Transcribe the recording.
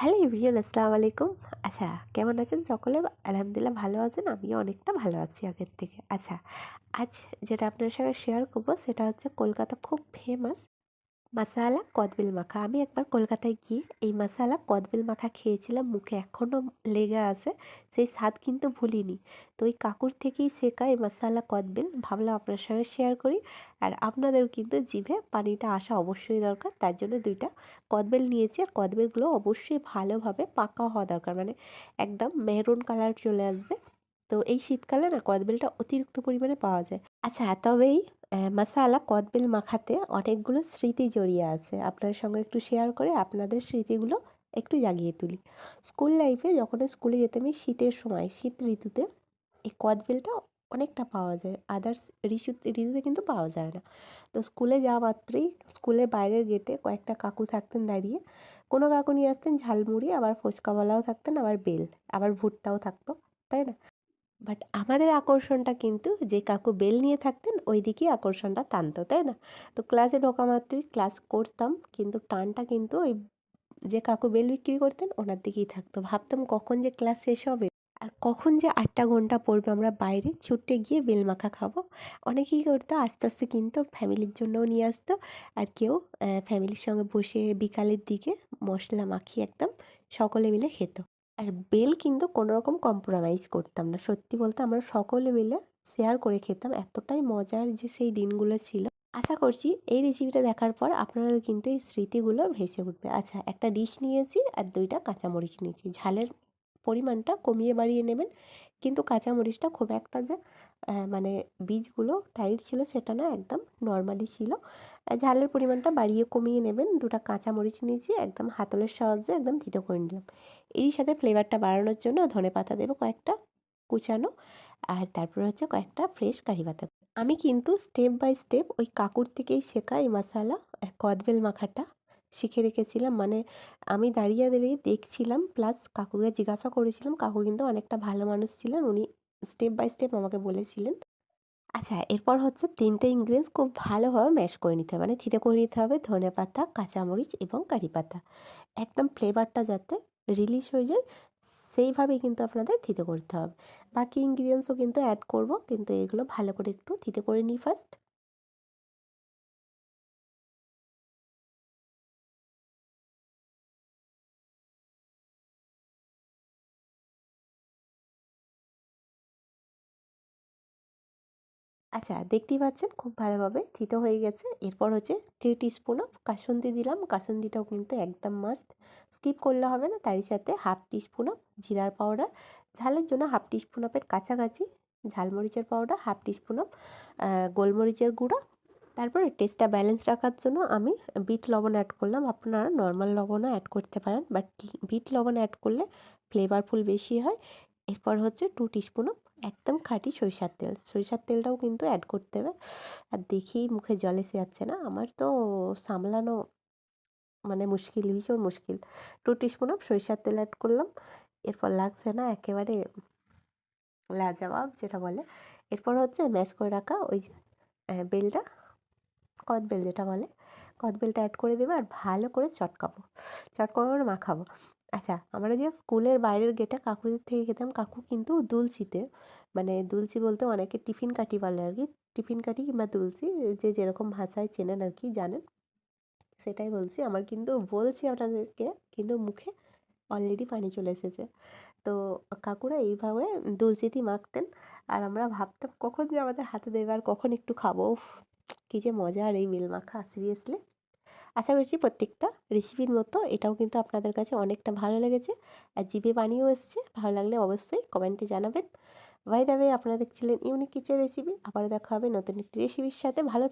Hello Evion আসসালামু আলাইকুম। আচ্ছা কেমন আছেন সকলে? আলহামদুলিল্লাহ ভালো আছেন, আমিও অনেকটা ভালো আছি আগের থেকে। আচ্ছা আজ যেটা আপনার সঙ্গে শেয়ার করব সেটা হচ্ছে কলকাতা খুব ফেমাস মাসালা কদবেল মাখা। আমি একবার কলকাতায় গিয়ে এই মাসালা কদবেল মাখা খেয়েছিলাম, মুখে এখনও লেগে আছে, সেই স্বাদ কিন্তু ভুলিনি। তো ওই কাকুর থেকেই শেখা এই মাসালা কদবেল। ভাবলাম আপনার সঙ্গে শেয়ার করি আর আপনাদের কিন্তু জিভে পানিটা আসা অবশ্যই দরকার। তার জন্য দুইটা কদবেল নিয়েছি আর কদবেলগুলো অবশ্যই ভালোভাবে পাকা হওয়া দরকার। মানে একদম মেহরুন কালার চলে আসবে। তো এই শীতকালে না কদবেলটা অতিরিক্ত পরিমাণে পাওয়া যায়। আচ্ছা তবেই মশালা কদবেল মাখাতে অনেকগুলো স্মৃতি জড়িয়ে আছে। আপনার সঙ্গে একটু শেয়ার করে আপনাদের স্মৃতিগুলো একটু জাগিয়ে তুলি। স্কুল লাইফে যখন স্কুলে যেতাম, এই শীতের সময়, শীত ঋতুতে এই কদবেলটা অনেকটা পাওয়া যায়। আদার্স ঋতু ঋতুতে কিন্তু পাওয়া যায় না। তো স্কুলে যাওয়া মাত্রই স্কুলের বাইরের গেটে কয়েকটা কাকু থাকতেন দাঁড়িয়ে। কোনো কাকু নিয়ে আসতেন ঝালমুড়ি, আবার ফুচকাওয়ালাও থাকতেন, আবার বেল, আবার ভুট্টাও থাকতো, তাই না? বাট আমাদের আকর্ষণটা কিন্তু যে কাকু বেল নিয়ে থাকতেন, ওই দিকেই আকর্ষণটা টানতো, তাই না? তো ক্লাসে ঢোকা মাত্রই ক্লাস করতাম, কিন্তু টানটা কিন্তু ওই যে কাকু বেল বিক্রি করতেন, ওনার দিকেই থাকতো। ভাবতাম কখন যে ক্লাস শেষ হবে আর কখন যে আটটা ঘণ্টা পড়বে আমরা বাইরে, ছুটে গিয়ে বেল মাখা খাব। অনেকেই করতো, আস্তে আস্তে কিন্তু ফ্যামিলির জন্যও নিয়ে আসতো। আর কেউ ফ্যামিলির সঙ্গে বসে বিকালের দিকে মশলা মাখিয়ে একদম সকলে মিলে খেত। আর বেল কিন্তু কোনো রকম কম্প্রোমাইজ করতাম না। সত্যি বলতে আমরা সকলে মিলে শেয়ার করে খেতাম, এতটাই মজার যে সেই দিনগুলো ছিল। আশা করছি এই রেসিপিটা দেখার পর আপনারা কিন্তু এই স্মৃতিগুলো ভেসে উঠবে। আচ্ছা একটা ডিশ নিয়েছি আর দুইটা কাঁচামরিচ নিয়েছি। ঝালের পরিমাণটা কমিয়ে বাড়িয়ে নেবেন। কিন্তু কাঁচামরিচটা খুব একটা যে মানে বীজগুলো টাইট ছিল সেটা না, একদম নর্মালি ছিল। ঝালের পরিমাণটা বাড়িয়ে কমিয়ে নেবেন। দুটা কাঁচামরিচ নিয়েছি, একদম হাতলের সাহায্যে একদম থিতো করে নিলাম। এরই সাথে ফ্লেভারটা বাড়ানোর জন্য ধনে পাতা দেবো কয়েকটা কুচানো, আর তারপরে হচ্ছে কয়েকটা ফ্রেশ কারি পাতা। আমি কিন্তু স্টেপ বাই স্টেপ ওই কাকুর থেকেই শেখা এই মশালা, কদবেল মাখাটা। শিখে রেখেছিলাম। মানে আমি দাঁড়িয়ে দাঁড়িয়ে দেখছিলাম প্লাস কাকুকে জিজ্ঞাসা করেছিলাম, কাকু কিন্তু অনেকটা ভালো মানুষ ছিলেন, উনি স্টেপ বাই স্টেপ আমাকে বলেছিলেন। আচ্ছা এরপর হচ্ছে তিনটে ইনগ্রিডিয়েন্টস খুব ভালোভাবে ম্যাশ করে নিতে হবে। মানে থিতে করে নিতে হবে ধনে পাতা, কাঁচামরিচ এবং কারি পাতা। একদম ফ্লেভারটা যাতে রিলিজ হয়ে যায় সেইভাবেই কিন্তু আপনাদের থিতে করতে হবে। বাকি ইনগ্রিডিয়েন্টসও কিন্তু অ্যাড করব, কিন্তু এগুলো ভালো করে একটু থিতে করে নিই ফার্স্ট আচ্ছা দেখতেই পাচ্ছেন খুব ভালোভাবে থিতো হয়ে গেছে। এরপর হচ্ছে থ্রি টিস্পুন অফ কাসুন্দি দিলাম। কাসুন্দিটাও কিন্তু একদম মাস্ট স্কিপ করলে হবে না। তারই সাথে হাফ টিস্পুন অফ জিরার পাউডার ঝালের জন্য হাফ টিস্পুন অফের কাছাকাছি ঝালমরিচের পাউডার হাফ টিস্পুন অফ গোলমরিচের গুঁড়ো। তারপরে টেস্টটা ব্যালেন্স রাখার জন্য আমি বিট লবণ অ্যাড করলাম। আপনারা নর্মাল লবণও অ্যাড করতে পারেন। বাট বিট লবণ অ্যাড করলে ফ্লেভারফুল বেশি হয়। এরপর হচ্ছে টু টিস্পুন অফ একদম খাঁটি সরিষার তেল। সরিষার তেলটাও কিন্তু অ্যাড করতে হবে। আর দেখেই মুখে জল এসে যাচ্ছে না। আমার তো সামলানো মানে মুশকিল, ভীষণ মুশকিল। টু টিস্পুন অফ সরিষার তেল অ্যাড করলাম। এরপর লাগছে না একেবারে লাজবাব যেটা বলে। এরপর হচ্ছে ম্যাশ করে রাখা ওই যে বেলটা কদবেল যেটা বলে কদবেলটা অ্যাড করে দেবে আর ভালো করে চটকাবো। চটকাবো মানে মাখাবো। আচ্ছা আমরা যে স্কুলের বাইরের গেটে কাকুদের থেকে খেতাম, কাকু কিন্তু দুলচিতে মানে দুলচি বলতে অনেকে টিফিন কাঠি বলে আর কি টিফিন কাঠি কিংবা দুলচি যে যেরকম ভাষায় চেনেন আর কি জানেন। সেটাই বলছি। আমার কিন্তু বলছি আপনাদেরকে, কিন্তু মুখে অলরেডি পানি চলে এসেছে। তো কাকুরা এইভাবে দুলচিতি মাখতেন। আর আমরা ভাবতাম কখন যে আমাদের হাতে দেবে আর কখন একটু খাব। কী যে মজা আর এই মিল মাখা সিরিয়াসলি আশা করছি প্রত্যেকটা রেসিপির মতো এটাও কিন্তু আপনাদের কাছে অনেকটা ভালো লেগেছে। আর জিভে বানিয়েও এসছে, ভালো লাগলে অবশ্যই কমেন্টে জানাবেন। ভাই দাবে আপনারা দেখছিলেন ইউনিক কিচেন রেসিপি আবারও দেখা হবে নতুন একটি রেসিপির সাথে। ভালো